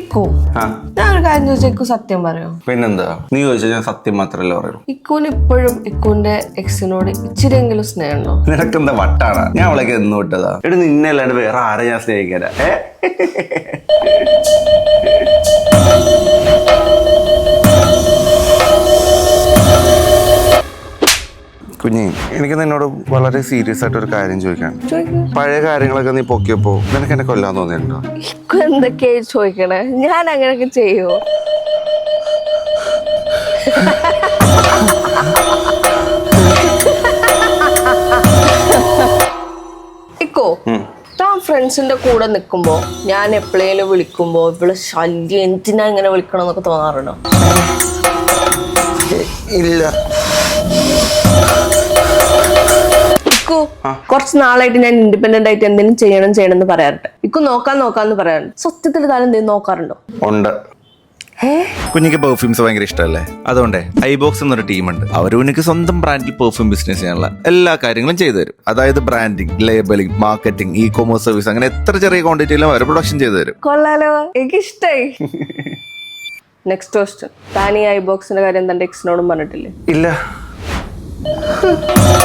ഇക്കു. ഞാനൊരു കാര്യം ചോദിച്ചാൽ ഇക്കു സത്യം പറയോ? പിന്നെന്താ? നീ ചോദിച്ചാൽ ഞാൻ സത്യം മാത്രമല്ല പറയുള്ളൂ ഇക്കുവിന് ഇപ്പോഴും ഇക്കുവിന്റെ എക്സിനോട് ഇച്ചിരിയെങ്കിലും സ്നേഹമുണ്ടോ? നിനക്കെന്താ വട്ടാണ്? ഞാൻ അവളേക്ക് എന്ന് വിട്ടതാ എടി നിന്നെ അല്ലാണ്ട് വേറെ ആരെ ഞാൻ സ്നേഹിക്കാനാ? ഏ? കുഞ്ഞി എനിക്ക് നിന്നോട് വളരെ സീരിയസ് ആയിട്ട് ഒരു കാര്യം ചോദിക്കാൻ പഴയ കാര്യങ്ങളൊക്കെ നീ പൊക്കിയപ്പോ നിനക്ക് എന്നെ കൊല്ലാൻ തോന്നിയിട്ടുണ്ടോ? എന്തൊക്കെയായി എന്തൊക്കെയാ ചോദിക്കണേ? ഞാൻ അങ്ങനെയൊക്കെ ചെയ്യുമോ ഇക്കോ താൻ ഫ്രണ്ട്സിന്റെ കൂടെ നിൽക്കുമ്പോ ഞാൻ എപ്പോഴേലും വിളിക്കുമ്പോ ഇവൾ ശല്യം എന്തിനാ ഇങ്ങനെ വിളിക്കണം എന്നൊക്കെ തോന്നാറുണ്ടോ? ഇല്ല. ഇക്കു കുറച്ച് നാളായിട്ട് ഞാൻ ഇൻഡിപെൻഡന്റ് ആയിട്ട് എന്തെങ്കിലും ചെയ്യണം ചെയ്യണം എന്ന് പറയാറുണ്ട്. ഇക്കു നോക്കാൻ നോക്കാന്ന് പറയാറുണ്ട്. സത്യത്തിൽ താൻ എന്തെങ്കിലും നോക്കാറുണ്ടോ? ഉണ്ട്. കുഞ്ഞിക്ക് പെർഫ്യൂംസ് ഭയങ്കര ഇഷ്ടമല്ലേ? അതുകൊണ്ടേ ഐബോക്സ് എന്നൊരു ടീമുണ്ട്. അവർ കുഞ്ഞിക്ക് സ്വന്തം ബ്രാൻഡിൽ പെർഫ്യൂം ബിസിനസ് ചെയ്യാനുള്ള എല്ലാ കാര്യങ്ങളും ചെയ്തു തരും. അതായത് branding labelling marketing e commerce service അങ്ങനെ എത്ര ചെറിയ ക്വാണ്ടിറ്റിയിലും അവർ പ്രൊഡക്ഷൻ ചെയ്തു തരും. കൊള്ളാലോ. എനിക്ക് ഇഷ്ടായി നെക്സ്റ്റ് ക്വസ്റ്റ്യൻ താൻ ഈ ഐ ബോക്സിന്റെ കാര്യം തന്റെ എക്സിനോടും പറഞ്ഞിട്ടില്ലേ? ഇല്ല.